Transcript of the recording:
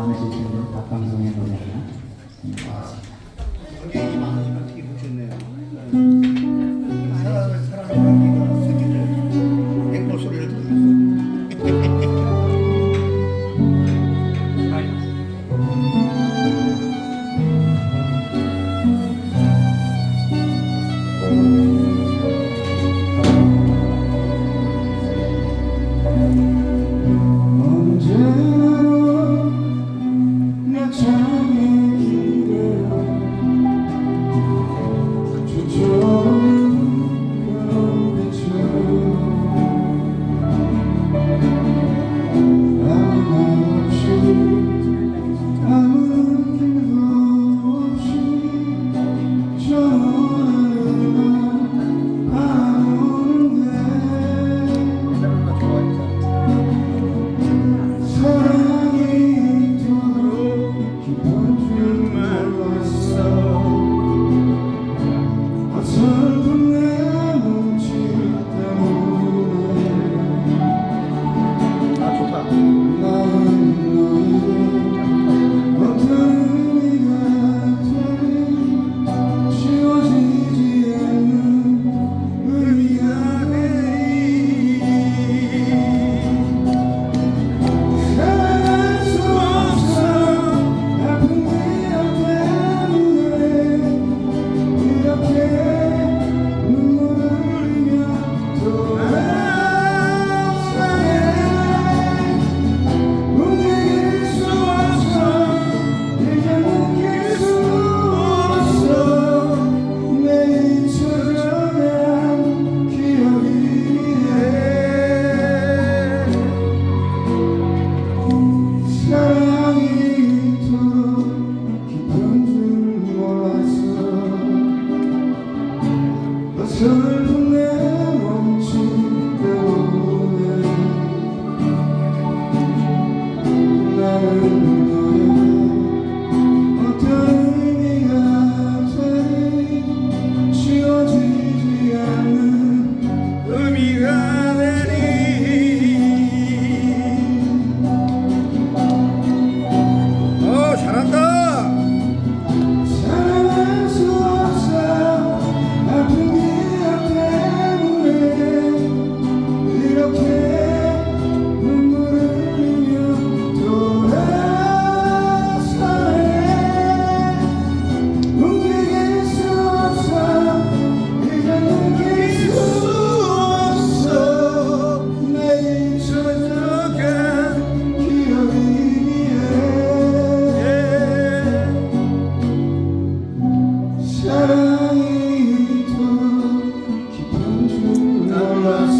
마음에 드시는 박광성의 노래를 선택하겠습니다. 이망님 어떻게 보셨나요? to coração.